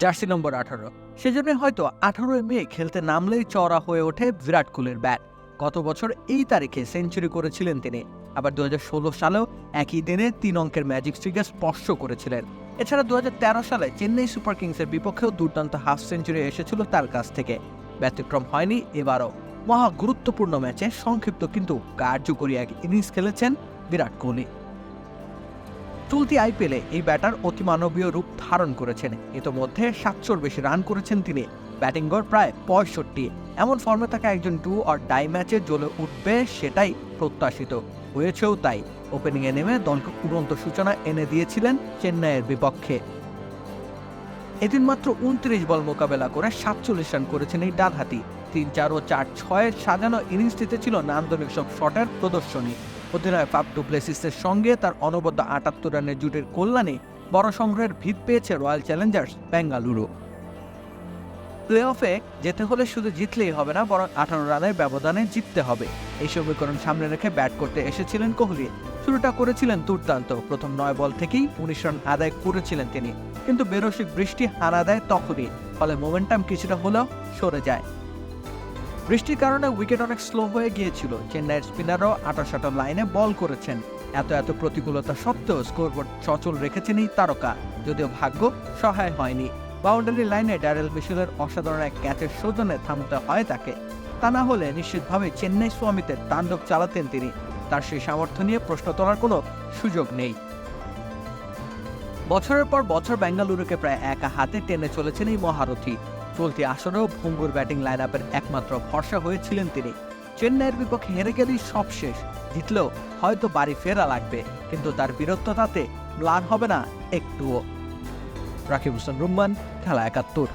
Jersey নম্বর আঠারো। সেজন্য হয়তো আঠারোই মে খেলতে নামলেই চড়া হয়ে ওঠে বিরাট কোহলির ব্যাট। গত বছর এই তারিখে সেঞ্চুরি করেছিলেন তিনি। আবার দু হাজার ষোলো সালেও একই দিনে তিন অঙ্কের ম্যাজিক স্ট্রিকে স্পর্শ করেছিলেন। এছাড়া দু হাজার তেরো সালে চেন্নাই সুপার কিংসের বিপক্ষেও দুর্দান্ত হাফ সেঞ্চুরি এসেছিল তার কাছ থেকে। ব্যতিক্রম হয়নি এবারও। মহা গুরুত্বপূর্ণ ম্যাচে সংক্ষিপ্ত কিন্তু কার্যকরী এক ইনিংস খেলেছেন বিরাট কোহলি। চলতি আইপিএলে এই ব্যাটার অতিমানবীয় রূপ ধারণ করেছেন। ইতোমধ্যে সাতশোর বেশি রান করেছেন তিনি। ব্যাটিং গড় প্রায় পঁয়ষট্টি। এমন ফর্মে থাকা একজন টু আর ডাই ম্যাচে জ্বলে উঠবে সেটাই প্রত্যাশিত। হয়েছেও তাই। ওপেনিংয়ে নেমে দলকে উড়ন্ত সূচনা এনে দিয়েছিলেন চেন্নাইয়ের বিপক্ষে। এদিন মাত্র উনত্রিশ বল মোকাবেলা করে সাতচল্লিশ রান করেছেন এই ডানহাতি। তিন চার ও চার ছয়ের সাজানো ইনিংসটিতে ছিল নান্দনিক সব শটের প্রদর্শনী। অধিনায়ক ফাপ ডুপ্লেসিসের সঙ্গে তার অনবদ্য আটাত্তর রানের জুটের কল্যাণে বড় সংগ্রহের ভিত পেয়েছে রয়্যাল চ্যালেঞ্জার্স বেঙ্গালুরু। প্লে অফে যেতে হলে শুধু জিতলেই হবে না, বরং আঠারো রানের ব্যবধানে জিততে হবে। এই সমীকরণ সামনে রেখে ব্যাট করতে এসেছিলেন কোহলি। শুরুটা করেছিলেন দুর্দান্ত। প্রথম নয় বল থেকেই উনিশ রান আদায় করেছিলেন তিনি। কিন্তু বেরসিক বৃষ্টি হানা দেয় তখনই। ফলে মোমেন্টাম কিছুটা হলেও সরে যায়। বৃষ্টির কারণে উইকেট অনেক স্লো হয়ে গিয়েছিল। চেন্নাইয়ের স্পিনারও আটাশাটা লাইনে বল করেছেন। এত এত প্রতিকূলতা সত্ত্বেও স্কোরবোর্ড সচল রেখেছেন এই তারকা, যদিও ভাগ্য সহায় হয়নি। বাউন্ডারি লাইনে ড্যারেল মিশেলের অসাধারণ এক ক্যাচের সৌজনে থামতে হয় তাকে। তা না হলে নিশ্চিতভাবে চেন্নাই স্বামীতে তাণ্ডব চালাতেন তিনি। তার সেই সামর্থ্য নিয়ে প্রশ্ন তোলার কোনো সুযোগ নেই। বছরের পর বছর বেঙ্গালুরুকে প্রায় একা হাতে টেনে চলেছেন এই মহারথী। চলতি আসরেও ভঙ্গুর ব্যাটিং লাইন আপের একমাত্র ভরসা হয়েছিলেন তিনি। চেন্নাইয়ের বিপক্ষে হেরে গেলেই সব শেষ। জিতলেও হয়তো বাড়ি ফেরা লাগবে, কিন্তু তার বীরত্ব তাতে ম্লান হবে না একটুও রাকিব হোসেন, রুম্মান, খেলা একাত্তর।